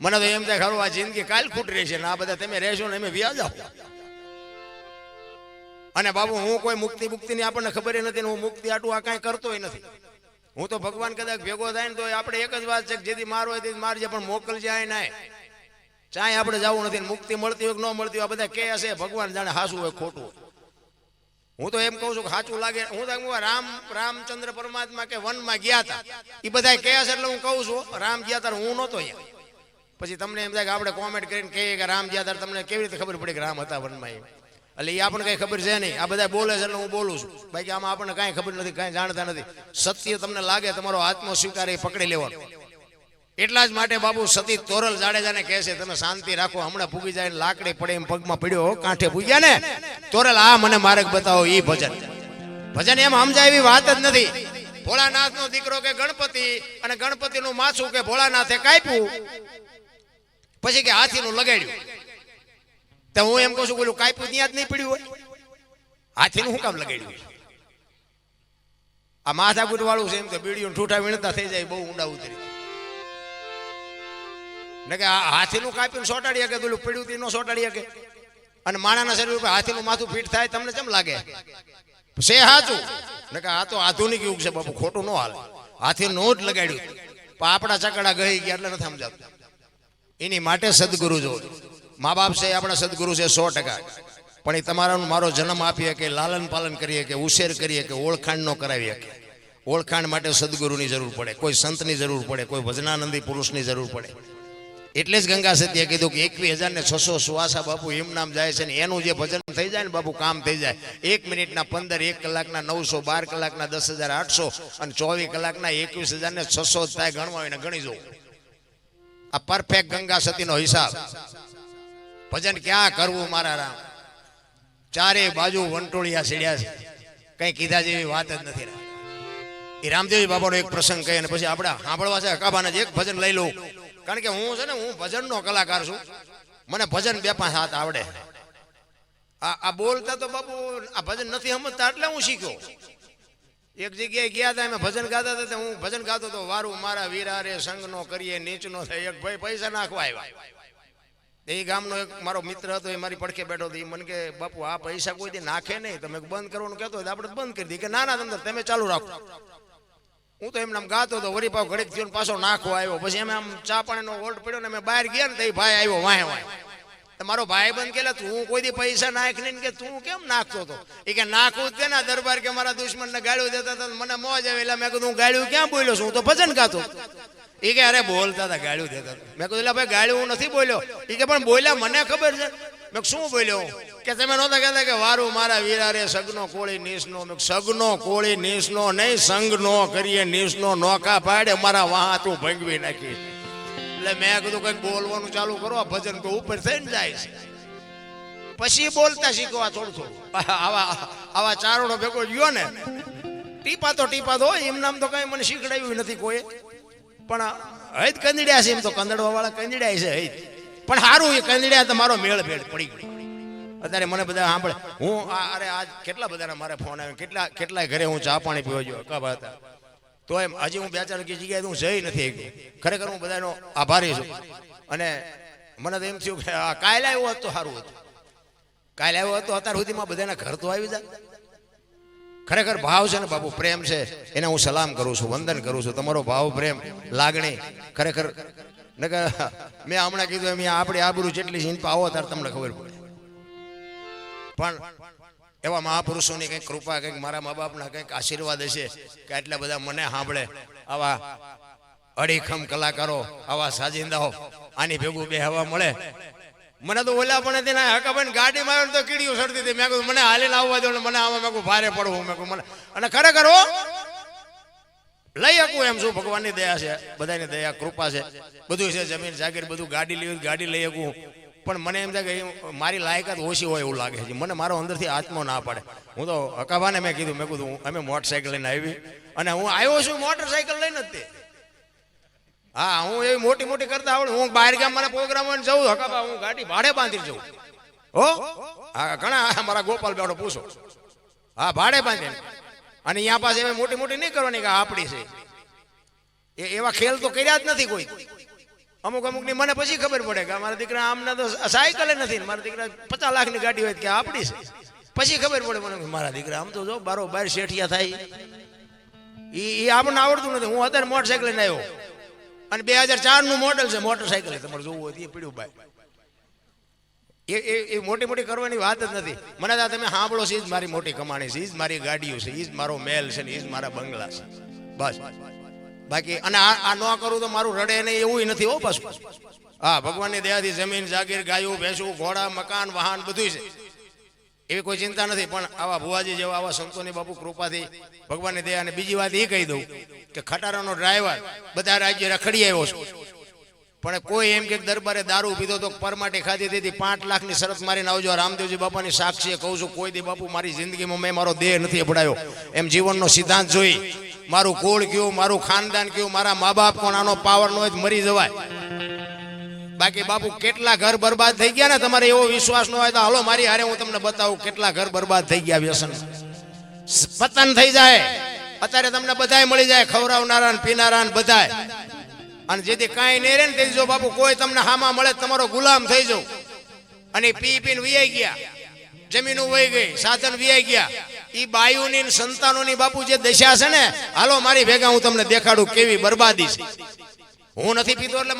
મને તો એમ થાય ખરું, આ જિંદગી કાલ ખૂટ રહેશે ને આ બધા તમે રહેશો ને અમે વ્યાજ આવો અને બાબુ, હું કોઈ મુક્તિ મુક્તિની આપણને ખબર નથી ને હું મુક્તિ આટું આ કાંઈ કરતોય નથી. હું તો ભગવાન કદાચ ભેગો થાય ને તો આપણે એક જ વાત છે જેથી મારો હોય તેથી મારજે પણ મોકલજે આય ના ચાય આપણે જવું નથી મુક્તિ મળતી હોય કે ન મળતી હોય બધા કે હશે ભગવાન જાણે હાસું હોય ખોટું હોય. હું તો એમ કહું છું કે સાચું લાગે, હું તો રામ, રામચંદ્ર પરમાત્મા કે વનમાં ગયા હતા એ બધા કહે છે એટલે હું કહું છું, રામ ગયા ત્યારે હું નહોતો અહીંયા. પછી તમને એમ થાય કે આપણે કોમેન્ટ કરીને કહીએ કે રામ જ્યાં તમને કેવી રીતે ખબર પડી કે રામ હતા વનમાં એ એટલે એ આપણને કઈ ખબર છે નહીં. આ બધા બોલે છે એટલે હું બોલું છું. બાકી આમાં આપણને કાંઈ ખબર નથી, કાંઈ જાણતા નથી. સત્ય તમને લાગે, તમારો આત્મ સ્વીકાર એ પકડી લેવાનો. એટલા જ માટે બાબુ સતી તોરલ જાડેજાને કહે છે તમે શાંતિ રાખો, હમણાં પૂગી જાય લાકડી પડે એમ પગમાં પડ્યો કાંઠે પૂગ્યા ને? તોરલ, આ મને માર્ગ બતાવો એ ભજન. ભજન એમ સમજાય એવી વાત જ નથી. ભોળાનાથ નો દીકરો કે ગણપતિ અને ગણપતિ નું માછું કે ભોળાનાથે કાપ્યું પછી કે હાથીનું લગાડ્યું. તો હું એમ કહું છું, બોલું કાપ્યું ત્યાં જ નહીં પડ્યું હોય. હાથીનું શું કામ લગાડ્યું? આ માથાકૂટ વાળું છે એમ તો બીડીઓ ઠૂઠા વીણતા થઈ જાય, બહુ ઊંડા ઉતરી. ને કે હાથીનું કાપીને સોટાડી શકે, પેલું પડ્યું તી નો સોટાડી શકે? અને માણાના શરીર ઉપર હાથીનું માથું ફીટ થાય, તમને કેમ લાગે? છે હાચું. ને કે આ તો આધુનિક યુગ છે બાપુ, ખોટું ન હાલે. નો જ લગાડ્યું. પણ આપણા ચકડા ગઈ ગયા એટલે નથી સમજાતું. એની માટે સદગુરુ જો મા બાપ છે, આપણા સદગુરુ છે સો ટકા. પણ એ તમારો મારો જન્મ આપીએ કે લાલન પાલન કરીએ કે ઉછેર કરીએ કે ઓળખાણ ન કરાવીએ કે. ઓળખાણ માટે સદગુરુની જરૂર પડે, કોઈ સંતની જરૂર પડે, કોઈ ભજનાનંદી પુરુષની જરૂર પડે. એટલે જ ગંગા સત્યે કીધું કે એકવીસ હજાર ને છસો સુવાસા બાપુ એમ નામ જાય છે ને એનું જે ભજન થઈ જાય ને બાપુ કામ થઈ જાય. એક મિનિટના પંદર, એક કલાકના નવસો, બાર કલાકના દસ હજાર આઠસો અને ચોવીસ કલાકના એકવીસ હજાર ને છસો થાય ગણવા એને ગણી જવું. આ પરફેક્ટ ગંગા સતીનો હિસાબ. ભજન ક્યાં કરવું મારા રામ? ચારે બાજુ વંટોળિયા સીડ્યા છે. કઈ કીધા જેવી વાત જ નથી એ રામદેવજી બાબાનો એક પ્રસંગ કહે અને પછી આપણે સાંભળવા છે, અકાબાના જ એક ભજન લઈ લઉં. કારણ કે હું છે ને, હું ભજનનો કલાકાર છું. મને ભજન બે પાંચ હાથ આવડે. આ બોલતા તો બાપુ, આ ભજન નથી સમજતા, એટલે હું શીખ્યો. એક જગ્યાએ ગયા હતા અમે ભજન ગાતા હતા હું ભજન ગાતો હતો વારું મારા વીરા રે સંગનો કરીએ, નીચનો થાય. એક ભાઈ પૈસા નાખવા આવ્યા. એ ગામનો એક મારો મિત્ર હતો, એ મારી પડખે બેઠો હતો. એ મને કે, બાપુ, આ પૈસા કોઈ નાખે નહીં. તમે બંધ કરવાનું કહેતો હોય આપણે બંધ કરી દઈએ. કે, ના ના તમને તમે ચાલુ રાખો. હું તો એમને ગાતો હતો વરી પાવ ઘડીક થયો પાછો નાખવા આવ્યો. પછી એમ આમ ચા પાણીનો ઓલ્ટ પડ્યો ને અમે બહાર ગયા ને તો એ ભાઈ આવ્યો વાહે વાહે. મારો ભાઈ બંધ કે તું કોઈ દી પૈસા નાખ ને કે તું કેમ નાખતો હતો એ કે નાખવું જ ના દરબાર કે મારા દુશ્મન ને ગાળ્યું દેતા હતા મને મોજ આવે એટલે મેં કીધું, હું ગાળ્યું ક્યાં બોલ્યો છું? હું તો ભજન ગાતો. એ કે, અરે બોલતા હતા, ગાળ્યું દેતા મેં કીધું ભાઈ ગાળ્યું હું નથી બોલ્યો. એ કે, પણ બોલ્યા મને ખબર છે. મેં શું બોલ્યો? કે તમે નહોતા કહેતા કે વારું મારા વિરારે સગનો કોળી નીસનો. મેં સગનો કોળી નીસનો નહીં, સંગનો કરીએ, નીસનો નોકા પાડે, મારા વાહ તું ભંગવી નાખી. એટલે મેં કીધું કંઈક બોલવાનું ચાલુ કરો, આ ભજન તો ઉપર થઈને જાય છે. પછી બોલતા શીખવા થોડું થોડું. આવા આવા ચારણો ભેગો ગયો ને, ટીપા તો ટીપા તો એમ નામ તો કઈ મને શીખડાવ્યું નથી કોઈ. પણ હૈદ કંદડ્યા છે, એમ તો કંદડવા વાળા કંદડ્યા છે હૈદ. પણ સારું એ કંદડ્યા તો મારો મેળ ભેળ પડી ગયો. અત્યારે મને બધા સાંભળે, હું અરે આજ કેટલા બધાના મારે ફોન આવ્યો, કેટલા કેટલાય ઘરે હું ચા પાણી પીવા ગયો કબ હતા? તો એમ હજી હું બે ચાર જગ્યાએ હું જઈ નથી. ખરેખર હું બધાનો આભારી છું. અને મને તો એમ થયું કે આ કાલે આવ્યો હોત સારું હતું. કાલે આવ્યો હતો અત્યાર સુધીમાં બધાના ઘર તો આવી જાય. ખરેખર ભાવ છે ને બાપુ, પ્રેમ છે. એને હું સલામ કરું છું, વંદન કરું છું. તમારો ભાવ, પ્રેમ, લાગણી ખરેખર નકર, મેં હમણાં કીધું એમ આપણી આબરૂ જેટલી છે આવો, ત્યારે તમને ખબર પડે. પણ એવા મહાપુરુષોની કંઈક કૃપા, કંઈક મારા મા બાપના કંઈક આશીર્વાદ હશે કે આટલા બધા મને સાંભળે. આવા અડીખમ કલાકારો, આવા સાજિંદાઓ, આની ભેગું બે હવા મળે. મને તો ઓલા પણ ના હકાભાઈ ગાડીમાં આવ્યો તો કીડીઓ સડતી હતી. મેં કીધું, મને હાલીને આવવા દો મને આમાં મેં ભારે પડવું. મેં મને. અને ખરેખર લઈ શકું એમ શું ભગવાનની દયા છે? બધાની દયા, કૃપા છે. બધું છે, જમીન, જાગીર, બધું ગાડી લેવી ગાડી લઈ શકું. પણ મને એમ થાય કે મારી લાયકાત ઓછી હોય એવું લાગે છે. મને મારો અંદરથી આત્મો ના પાડે. હું તો અકાભાને મેં કીધું મેં કીધું, અમે મોટરસાઇકલ લઈને આવી. અને હું આવ્યો છું મોટરસાઇકલ લઈને જ તે. હા, હું એવી મોટી મોટી કરતા આવડું. હું બહાર ગામ મારા પ્રોગ્રામ જઉં હકાબા હું ગાડી ભાડે બાંધી જઉં. હો? હા, ઘણા મારા ગોપાલ બેડો પૂછો. હા, ભાડે બાંધે અને અહીંયા પાસે મોટી મોટી નહીં કરવાની કે આપણી છે. એ એવા ખેલ તો કર્યા જ નથી કોઈ. અમુક અમુકની મને પછી ખબર પડે કે મારા દીકરા આમના તો સાયકલ નથી મારા દીકરા પચાસ લાખની ગાડી હોય કે આપણી પછી ખબર પડે મને મારા દીકરા આમ તો જો બારો બાર શેઠિયા થાય. એ એ આપણને આવડતું નથી. હું અત્યારે મોટરસાયકલ લઈને આવ્યો. અને બે હજાર ચારનું મોડલ છે મોટરસાયકલ તમારે જોવું હોય એ પીડ્યું ભાઈ. એ એ મોટી મોટી કરવાની વાત જ નથી. મને આ તમે સાંભળો છે જ મારી મોટી કમાણી છે એ જ મારી ગાડીઓ છે એ જ મારો મેલ છે ને એ જ મારા બંગલા છે. બસ. બાકી અને આ ન કરું તો મારું રડે નહીં, એવું નથી હો પાછું. હા, ભગવાનની દયાથી જમીન, જાગીર, ગાયું, ભેંસું, ઘોડા, મકાન, વાહન બધું છે. એવી કોઈ ચિંતા નથી, પણ આવા ભુવાજી જેવા, આવા સંતોની બાપુ કૃપાથી ભગવાનની દયા બીજી વાત એ કહી દઉં કે ખટારાનો ડ્રાઈવર બધા રાજ્ય રખડી આવ્યો છું. પણ કોઈ એમ કે દરબારે દારૂ પીધો તો પરમાટી ખાધી તેથી પાંચ લાખની શરત મારીને આવજો. રામદેવજી બાપાની સાક્ષીએ કહું છું, કોઈ દી બાપુ મારી જિંદગીમાં મેં મારો દેહ નથી અપડાયો એમ જીવનનો સિદ્ધાંત જોઈ મારું કુળ કયું મારું ખાનદાન કયું મારા મા બાપ કોણ આનો પાવર નો હોય મરી જવાય. બાકી બાપુ કેટલા ઘર બરબાદ થઈ ગયા ને તમારે એવો વિશ્વાસ ન હોય તો હાલો મારી હારે હું તમને બતાવું કેટલા ઘર બરબાદ થઈ ગયા વ્યસન. પતન થઈ જાય. અત્યારે તમને બધાય મળી જાય, ખવડાવનારા ને પીનારા ને બધાય. અને જેથી કાંઈ નહીં રહે ને તેથી જો બાપુ કોઈ તમને હામાં મળે તમારો ગુલામ થઈ જાવ અને પી પીને વિયાઈ ગયા. જમીનું વહી ગઈ, સાધન વિયાઈ ગયા. ઈ બાયુની સંતાનોની બાપુ જે દશા છે ને, હાલો મારી ભેગા હું તમને દેખાડું કેવી બરબાદી છે. હું નથી પીતો એટલે